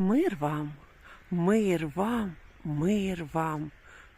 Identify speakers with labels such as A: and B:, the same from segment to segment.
A: Мир вам, мир вам, мир вам,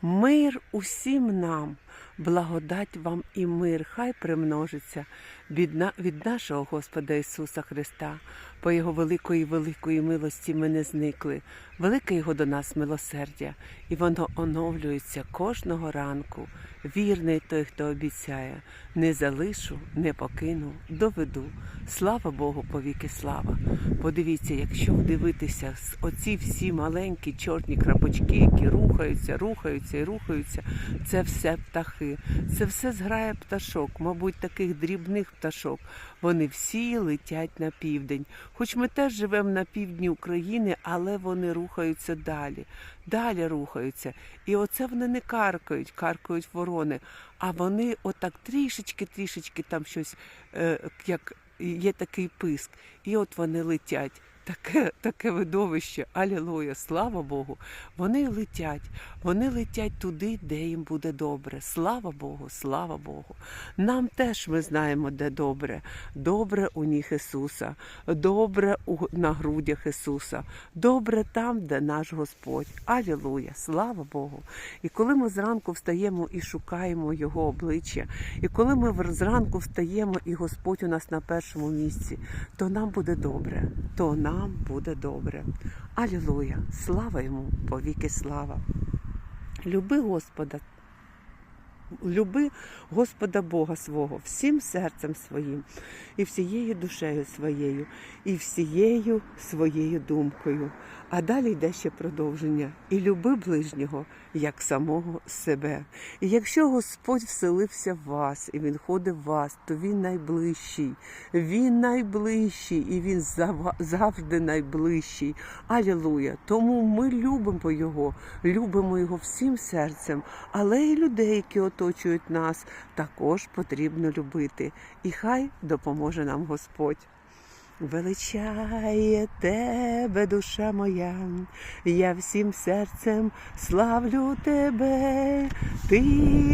A: мир усім нам, благодать вам і мир, хай примножиться від, на- від нашого Господа Ісуса Христа. По Його великої великої милості ми не зникли. Велике Його до нас милосердя, і воно оновлюється кожного ранку. Вірний той, хто обіцяє, не залишу, не покину, доведу. Слава Богу, повіки слава. Подивіться, якщо дивитися оці всі маленькі чорні крапочки, які рухаються, рухаються і рухаються, це все птахи, це все зграє пташок, мабуть, таких дрібних пташок. Вони всі летять на південь. Хоч ми теж живемо на півдні України, але вони рухаються далі, далі рухаються. І оце вони не каркають, каркають ворони, а вони отак трішечки-трішечки там щось, е, як є такий писк, і от вони летять. Таке, таке видовище, алілуя, слава Богу. Вони летять, вони летять туди, де їм буде добре. Слава Богу, слава Богу. Нам теж ми знаємо, де добре. Добре у ніг Ісуса, добре у, на грудях Ісуса, добре там, де наш Господь. Алілуя, слава Богу. І коли ми зранку встаємо і шукаємо Його обличчя, і коли ми зранку встаємо, і Господь у нас на першому місці, то нам буде добре, то нам буде добре. Алілуя! Слава йому, повіки слава. Люби Господа, люби Господа Бога свого всім серцем своїм, і всією душею своєю, і всією своєю думкою. А далі йде ще продовження. І люби ближнього, як самого себе. І якщо Господь вселився в вас, і Він ходить в вас, то Він найближчий. Він найближчий, і Він завжди найближчий. Алілуя! Тому ми любимо Його, любимо Його всім серцем, але і людей, які оточують нас, також потрібно любити. І хай допоможе нам Господь. Величає тебе, душа моя, я всім серцем славлю тебе, ти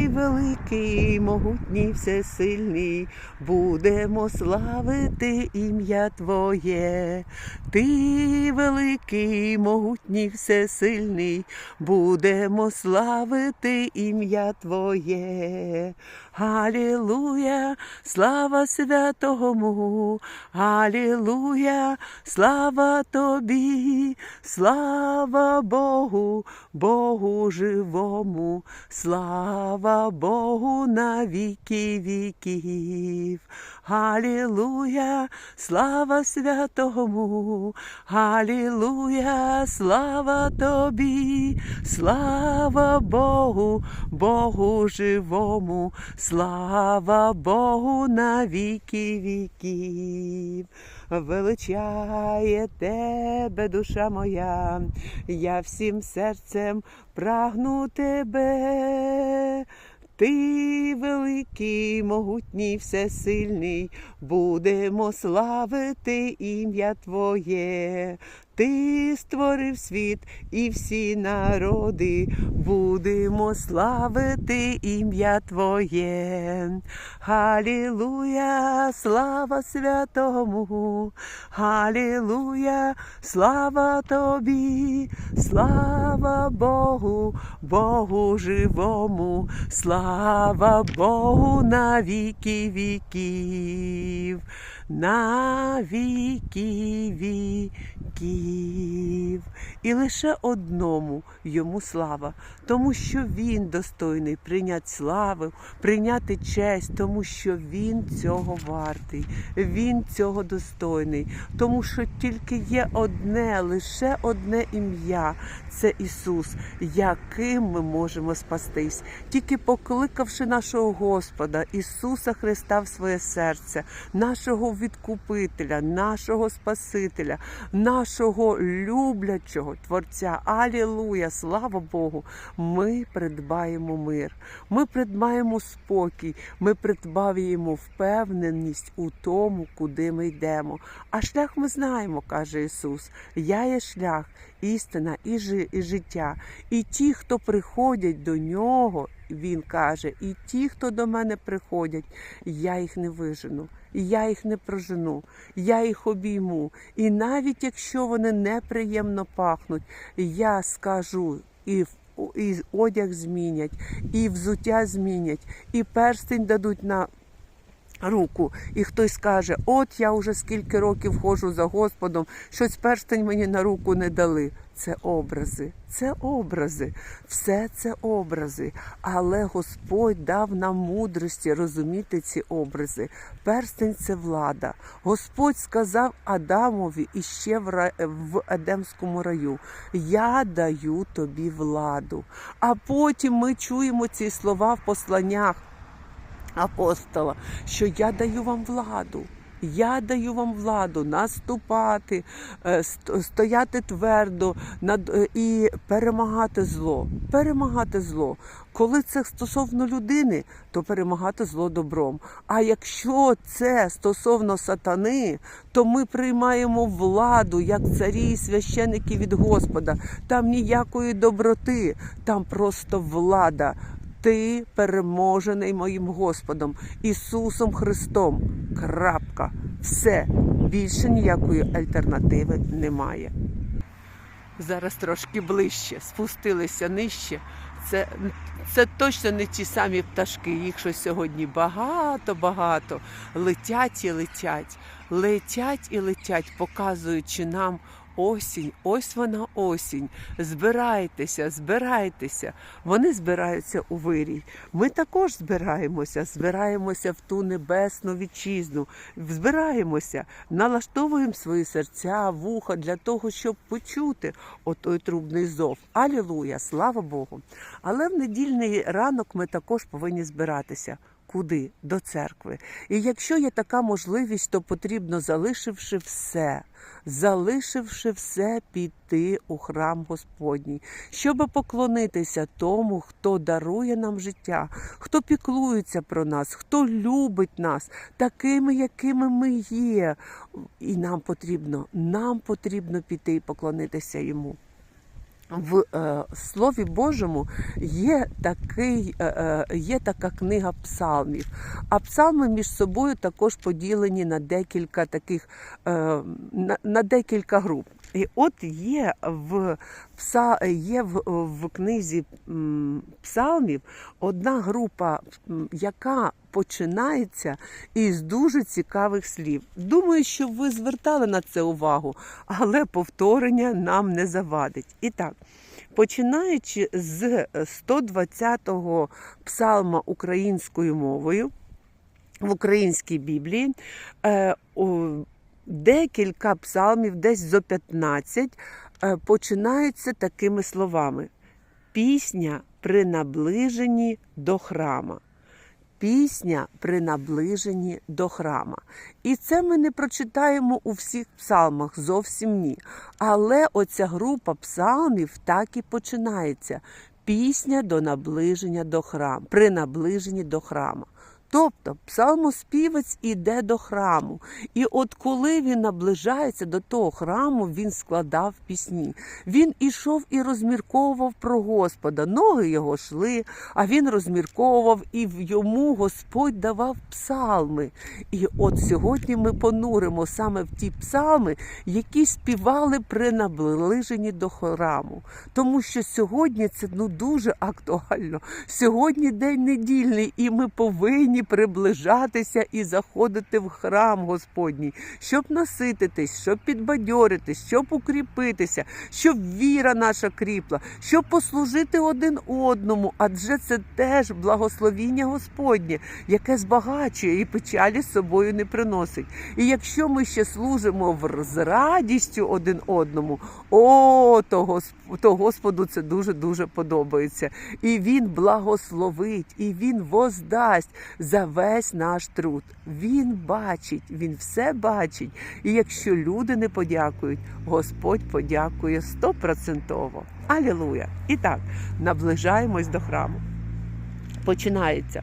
A: великий, могутній, всесильний, будемо славити ім'я Твоє, ти великий, могутній, всесильний, будемо славити ім'я Твоє. Галілуя, слава святому, Галілуя, слава тобі, слава Богу, Богу живому, слава Богу на віки віків. Галілуя, слава святому, Галілуя, слава тобі, слава Богу, Богу живому, слава Богу на віки віків. Величає тебе, душа моя, я всім серцем прагну тебе. Ти великий, могутній, всесильний, будемо славити ім'я Твоє. Ти створив світ і всі народи, будемо славити ім'я Твоє. Галілуя, слава святому, Галілуя, слава Тобі, слава Богу, Богу живому, слава Богу на віки віків, на віки віків. І лише одному йому слава, тому що він достойний прийняти славу, прийняти честь, тому що він цього вартий, він цього достойний, тому що тільки є одне, лише одне ім'я це Ісус, яким ми можемо спастись, тільки покликавши нашого Господа, Ісуса Христа в своє серце, нашого відкупителя, нашого Спасителя, нашого люблячого Творця. Алілуя! Слава Богу! Ми придбаємо мир, ми придбаємо спокій, ми придбаємо впевненість у тому, куди ми йдемо. А шлях ми знаємо, каже Ісус. Я є шлях, істина і жи- і життя. І ті, хто приходять до нього, він каже: і ті, хто до мене приходять, я їх не вижену, я їх не прожену, я їх обійму. І навіть якщо вони неприємно пахнуть, я скажу і в- і одяг змінять, і взуття змінять, і перстень дадуть на руку, і хтось скаже: От я вже скільки років ходжу за Господом, щось перстень мені на руку не дали. Це образи, це образи, все це образи. Але Господь дав нам мудрості розуміти ці образи. Перстень це влада. Господь сказав Адамові іще в, Едемському раю: Я даю тобі владу. А потім ми чуємо ці слова в посланнях апостола, що я даю вам владу. Я даю вам владу наступати, е, стояти твердо е, і перемагати зло. Перемагати зло. Коли це стосовно людини, то перемагати зло добром. А якщо це стосовно сатани, то ми приймаємо владу як царі і священики від Господа. Там ніякої доброти, там просто влада. Ти переможений моїм Господом, Ісусом Христом. Крапка. Все. Більше ніякої альтернативи немає. Зараз трошки ближче, спустилися нижче. Це, це точно не ті самі пташки. Їх щось сьогодні багато-багато. Летять і летять, летять і летять, показуючи нам осінь. Ось вона осінь. Збирайтеся, збирайтеся. Вони збираються у вирій. Ми також збираємося, збираємося в ту небесну вітчизну. Збираємося, налаштовуємо свої серця, вуха для того, щоб почути отой трубний зов. Алілуя, слава Богу. Але в недільний ранок ми також повинні збиратися. Куди? До церкви. І якщо є така можливість, то потрібно, залишивши все, залишивши все, піти у храм Господній, щоб поклонитися тому, хто дарує нам життя, хто піклується про нас, хто любить нас, такими, якими ми є. І нам потрібно, нам потрібно піти і поклонитися йому. В е, Слові Божому є, такий, е, е, є така книга псалмів. А псалми між собою також поділені на декілька таких е, на, на декілька груп. І от є в пса, є в, в книзі псалмів одна група, яка починається із дуже цікавих слів. Думаю, що ви звертали на це увагу, але повторення нам не завадить. І так, починаючи з 120-го псалма українською мовою в українській Біблії, е, декілька псалмів, десь зо 15, е, починаються такими словами: Пісня при наближенні до храма. Пісня при наближенні до храма. І це ми не прочитаємо у всіх псалмах, зовсім ні. Але оця група псалмів так і починається. Пісня до наближення до храму, при наближенні до храма. Тобто псалмоспівець іде до храму. І от коли він наближається до того храму, він складав пісні. Він ішов і розмірковував про Господа. Ноги його йшли, а він розмірковував, і йому Господь давав псалми. І от сьогодні ми понуримо саме в ті псалми, які співали при наближенні до храму. Тому що сьогодні це ну дуже актуально. Сьогодні день недільний, і ми повинні приближатися і заходити в храм Господній, щоб насититись, щоб підбадьоритись, щоб укріпитися, щоб віра наша кріпла, щоб послужити один одному, адже це теж благословіння Господнє, яке збагачує і печалі з собою не приносить. І якщо ми ще служимо з радістю один одному, о, то Господу це дуже дуже подобається. І Він благословить, і Він воздасть за весь наш труд. Він бачить, він все бачить. І якщо люди не подякують, Господь подякує стопроцентово. Алілуя! І так, наближаємось до храму. Починається.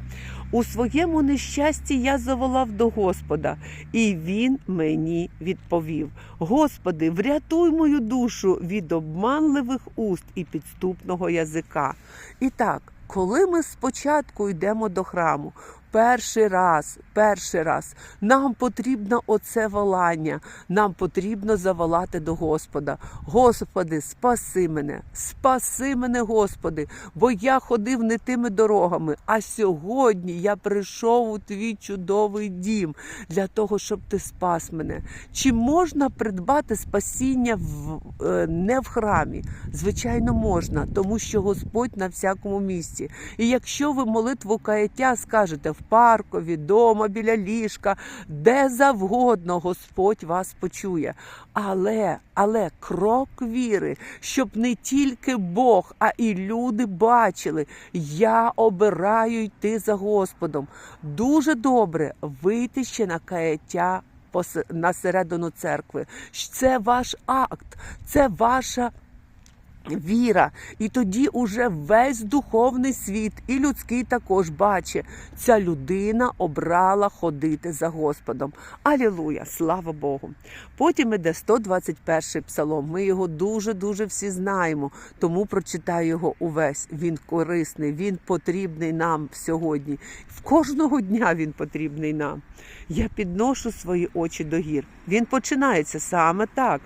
A: У своєму нещасті я заволав до Господа, і Він мені відповів: Господи, врятуй мою душу від обманливих уст і підступного язика. І так, коли ми спочатку йдемо до храму, перший раз, перший раз, нам потрібно оце волання, нам потрібно заволати до Господа. Господи, спаси мене, спаси мене, Господи, бо я ходив не тими дорогами. А сьогодні я прийшов у твій чудовий дім для того, щоб ти спас мене. Чи можна придбати спасіння в, е, не в храмі? Звичайно, можна, тому що Господь на всякому місці. І якщо ви молитву каяття скажете в паркові, дома, біля ліжка, де завгодно, Господь вас почує. Але, але крок віри, щоб не тільки Бог, а і люди бачили, я обираю йти за Господом. Дуже добре вийти ще на каяття на середину церкви. Це ваш акт, це ваша. Віра, і тоді уже весь духовний світ і людський також бачить, ця людина обрала ходити за Господом. Алілуя, слава Богу. Потім іде 121 псалом. Ми його дуже дуже всі знаємо, тому прочитаю його увесь. Він корисний, він потрібний нам сьогодні. В кожного дня він потрібний нам. Я підношу свої очі до гір. Він починається саме так.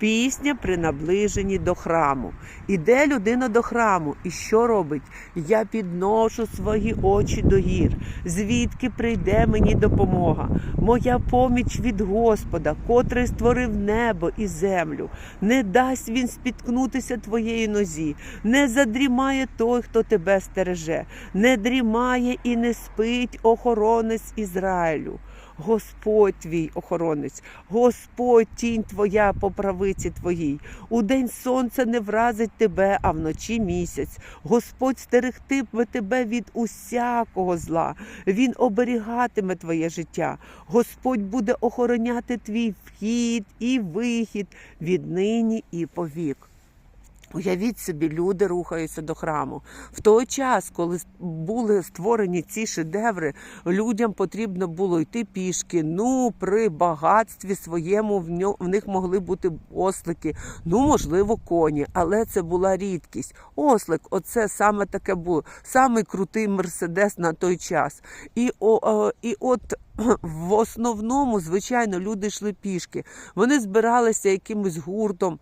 A: Пісня при наближенні до храму. Іде людина до храму, і що робить? Я підношу свої очі до гір, звідки прийде мені допомога. Моя поміч від Господа, котрий створив небо і землю. Не дасть він спіткнутися твоєї нозі, не задрімає той, хто тебе стереже, не дрімає і не спить охоронець Ізраїлю. Господь твій охоронець, Господь тінь твоя по правиці твоїй. У день сонце не вразить тебе, а вночі місяць. Господь стерегтиме тебе від усякого зла. Він оберігатиме твоє життя. Господь буде охороняти твій вхід і вихід віднині і повік. Уявіть собі, люди рухаються до храму. В той час, коли були створені ці шедеври, людям потрібно було йти пішки. Ну, при багатстві своєму в них могли бути ослики, ну можливо, коні, але це була рідкість. Ослик, оце саме таке було, самий крутий мерседес на той час. І, о, е, і от в основному, звичайно, люди йшли пішки. Вони збиралися якимось гуртом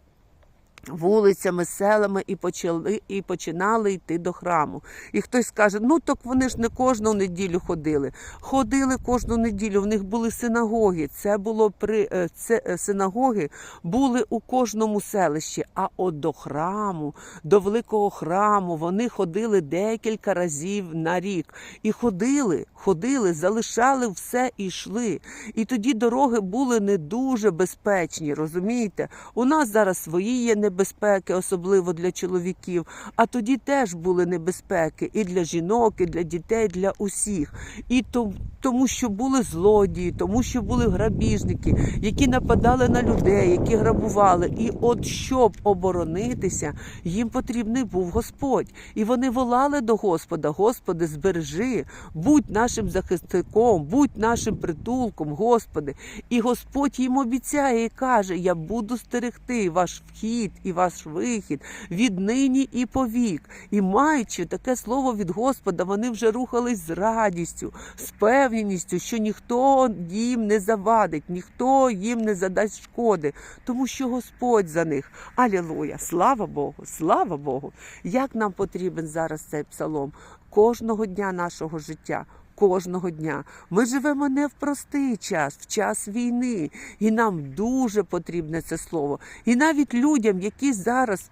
A: вулицями, селами і почали і починали йти до храму. І хтось скаже: ну так вони ж не кожну неділю ходили. Ходили кожну неділю. В них були синагоги. Це було при е, це е, синагоги були у кожному селищі. А от до храму, до великого храму, вони ходили декілька разів на рік. І ходили, ходили, залишали все і йшли. І тоді дороги були не дуже безпечні, розумієте? У нас зараз свої є небезпеки, особливо для чоловіків. А тоді теж були небезпеки і для жінок, і для дітей, і для усіх. І то, тому, що були злодії, тому що були грабіжники, які нападали на людей, які грабували. І от щоб оборонитися, їм потрібний був Господь. І вони волали до Господа: Господи, збережи, будь нашим захисником, будь нашим притулком, Господи. І Господь їм обіцяє і каже: Я буду стерегти ваш вхід і ваш вихід віднині і повік. І маючи таке слово від Господа, вони вже рухались з радістю, з певністю, що ніхто їм не завадить, ніхто їм не задасть шкоди, тому що Господь за них. Алілуя! Слава Богу! Слава Богу! Як нам потрібен зараз цей псалом кожного дня нашого життя. Кожного дня ми живемо не в простий час, в час війни, і нам дуже потрібне це слово. І навіть людям, які зараз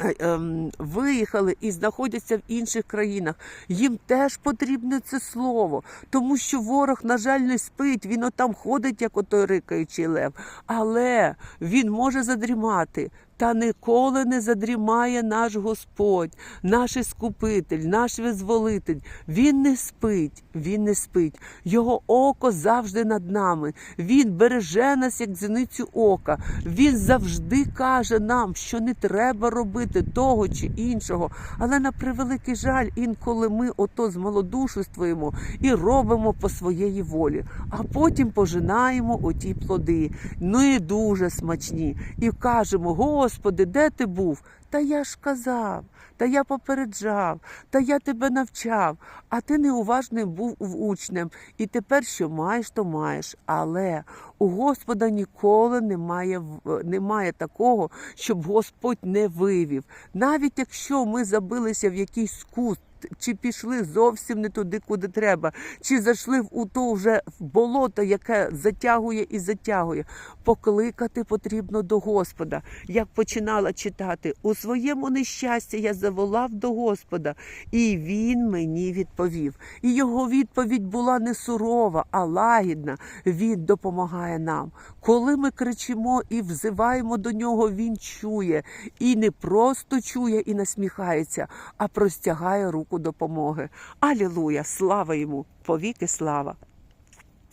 A: е, ем, виїхали і знаходяться в інших країнах, їм теж потрібне це слово, тому що ворог, на жаль, не спить. Він отам ходить, як отой рикаючий лев, але він може задрімати. Та ніколи не задрімає наш Господь, наш Іскупитель, наш визволитель. Він не спить, він не спить. Його око завжди над нами. Він береже нас, як зіницю ока. Він завжди каже нам, що не треба робити того чи іншого. Але на превеликий жаль, інколи ми ото змалодушествуємо і робимо по своєї волі, а потім пожинаємо оті плоди. Ну і дуже смачні. І кажемо, Господи. Господи, де ти був? Та я ж казав, та я попереджав, та я тебе навчав, а ти неуважним був учнем, і тепер що маєш, то маєш. Але у Господа ніколи немає, немає такого, щоб Господь не вивів. Навіть якщо ми забилися в якийсь кут, чи пішли зовсім не туди, куди треба, чи зайшли у то вже болото, яке затягує і затягує. Покликати потрібно до Господа. Як починала читати, у своєму нещасті я заволав до Господа, і він мені відповів. І його відповідь була не сурова, а лагідна. Він допомагає нам. Коли ми кричимо і взиваємо до нього, він чує і не просто чує і насміхається, а простягає руку допомоги. Алілуя! Слава йому! Повіки слава!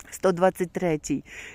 A: 123.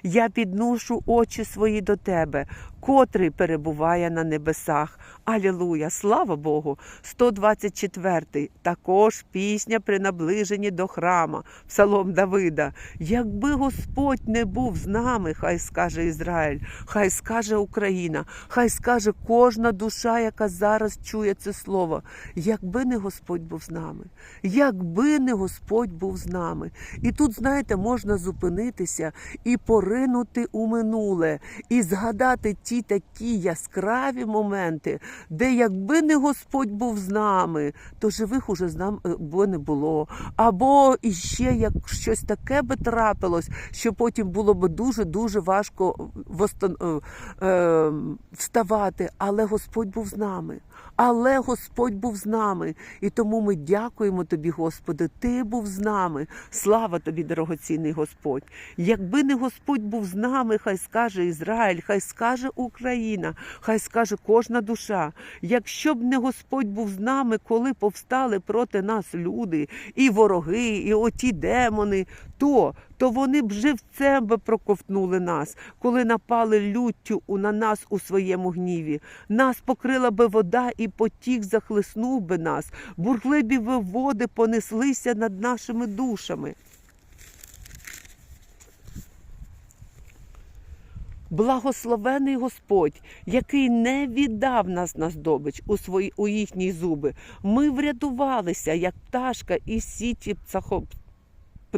A: Я підношу очі свої до тебе, котрий перебуває на небесах. Алілуя! Слава Богу! 124-й Також пісня при наближенні до храма, Псалом Давида. Якби Господь не був з нами, хай скаже Ізраїль, хай скаже Україна, хай скаже кожна душа, яка зараз чує це слово. Якби не Господь був з нами, якби не Господь був з нами. І тут, знаєте, можна зупинитися і поринути у минуле, і згадати ті такі яскраві моменти, де якби не Господь був з нами, то живих уже з нами е, не було. Або іще як щось таке би трапилось, що потім було б дуже дуже важко е, е, вставати. Але Господь був з нами. Але Господь був з нами, і тому ми дякуємо тобі, Господи. Ти був з нами. Слава тобі, дорогоцінний Господь. Якби не Господь був з нами, хай скаже Ізраїль, хай скаже Україна, хай скаже кожна душа. Якщо б не Господь був з нами, коли повстали проти нас люди, і вороги, і оті демони, то, то вони б живцем би проковтнули нас, коли напали люттю на нас у своєму гніві. Нас покрила би вода, і потік захлиснув би нас, бурхливі би води понеслися над нашими душами. Благословений Господь, який не віддав нас на здобич у свої у їхні зуби. Ми врятувалися, як пташка із сіті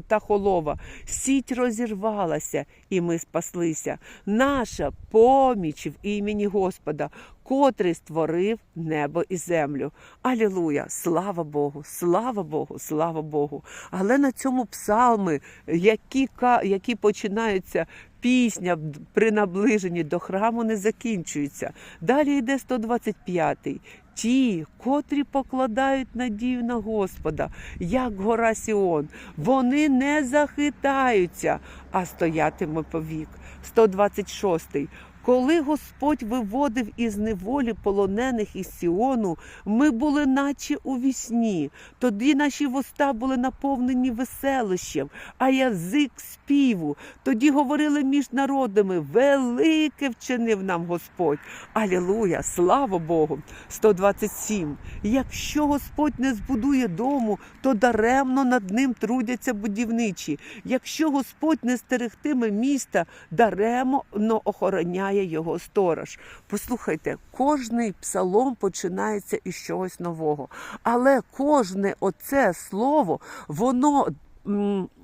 A: птахолова. Сіть розірвалася, і ми спаслися. Наша поміч в імені Господа, котрий створив небо і землю. Алілуя! Слава Богу! Слава Богу! Слава Богу! Але на цьому псалми, які, які починаються пісня при наближенні до храму не закінчується. Далі йде 125-й. Ті, котрі покладають надію на Господа, як гора Сіон, вони не захитаються, а стоятиме повік. 126-й. Коли Господь виводив із неволі полонених із Сіону, ми були наче у вісні. Тоді наші вуста були наповнені веселищем, а язик співу. Тоді говорили між народами: велике вчинив нам Господь. Алілуя! Слава Богу! 127. Якщо Господь не збудує дому, то даремно над ним трудяться будівничі. Якщо Господь не стерегтиме міста, даремно охороняє його сторож. Послухайте, кожний псалом починається із чогось нового, але кожне оце слово, воно.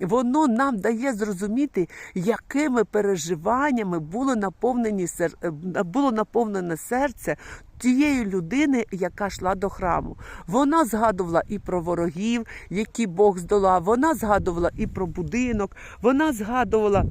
A: Воно нам дає зрозуміти, якими переживаннями було наповнені е, було наповнене серце тієї людини, яка йшла до храму. Вона згадувала і про ворогів, які Бог здолав. Вона згадувала і про будинок. Вона згадувала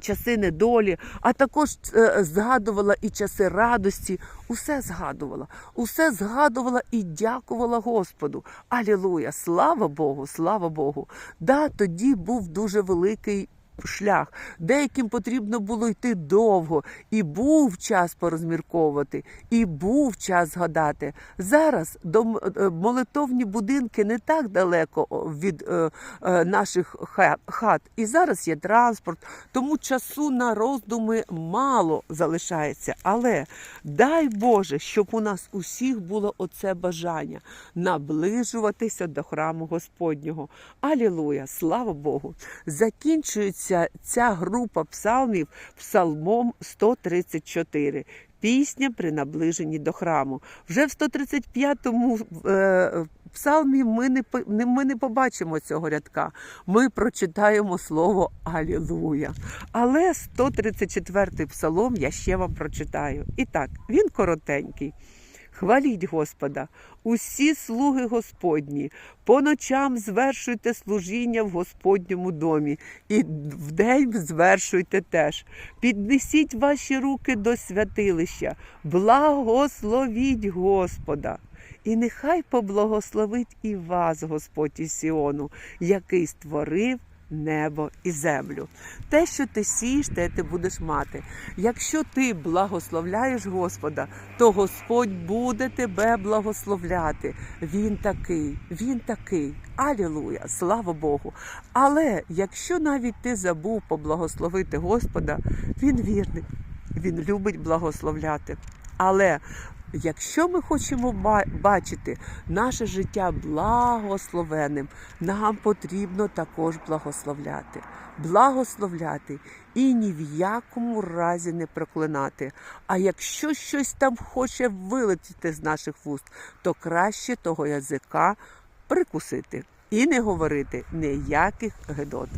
A: часи недолі, а також е, згадувала і часи радості. Усе згадувала, усе згадувала і дякувала Господу. Алілуя! Слава Богу, слава Богу! Да, тоді був дуже великий. Шлях, деяким потрібно було йти довго, і був час порозмірковувати, і був час згадати. Зараз до е, молитовні будинки не так далеко від е, е, наших хат, і зараз є транспорт, тому часу на роздуми мало залишається. Але дай Боже, щоб у нас усіх було оце бажання наближуватися до храму Господнього. Алілуя! Слава Богу! Закінчується ця група псалмів псалмом 134. Пісня при наближенні до храму. Вже в 135-му е, псалмі ми не, ми не побачимо цього рядка. Ми прочитаємо слово Алілуя. Але 134-й псалом я ще вам прочитаю. І так, він коротенький. Хваліть Господа, усі слуги Господні, по ночам звершуйте служіння в Господньому домі, і вдень звершуйте теж. Піднесіть ваші руки до святилища, благословіть Господа. І нехай поблагословить і вас Господь із Сіону, який створив небо і землю. Те, що ти сієш, те ти будеш мати. Якщо ти благословляєш Господа, то Господь буде тебе благословляти. Він такий, він такий. Алілуя, слава Богу. Але якщо навіть ти забув поблагословити Господа, він вірний, він любить благословляти. Але якщо ми хочемо бачити наше життя благословенним, нам потрібно також благословляти. Благословляти і ні в якому разі не проклинати. А якщо щось там хоче вилетіти з наших вуст, то краще того язика прикусити і не говорити ніяких гедот.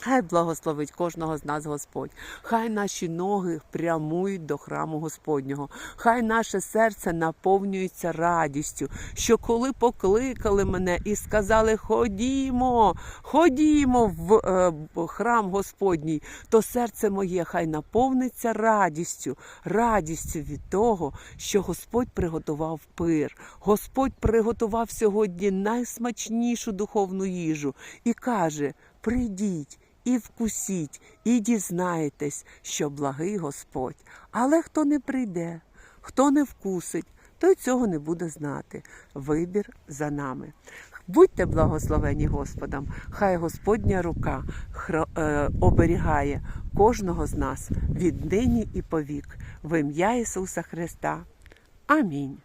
A: Хай благословить кожного з нас Господь. Хай наші ноги прямують до храму Господнього. Хай наше серце наповнюється радістю, що коли покликали мене і сказали Ходімо, ходімо в е, храм Господній, то серце моє хай наповниться радістю, радістю від того, що Господь приготував пир. Господь приготував сьогодні найсмачнішу духовну їжу і каже: прийдіть і вкусіть, і дізнаєтесь, що благий Господь. Але хто не прийде, хто не вкусить, той цього не буде знати. Вибір за нами. Будьте благословені Господом, хай Господня рука е, оберігає кожного з нас від нині і повік. В ім'я Ісуса Христа. Амінь.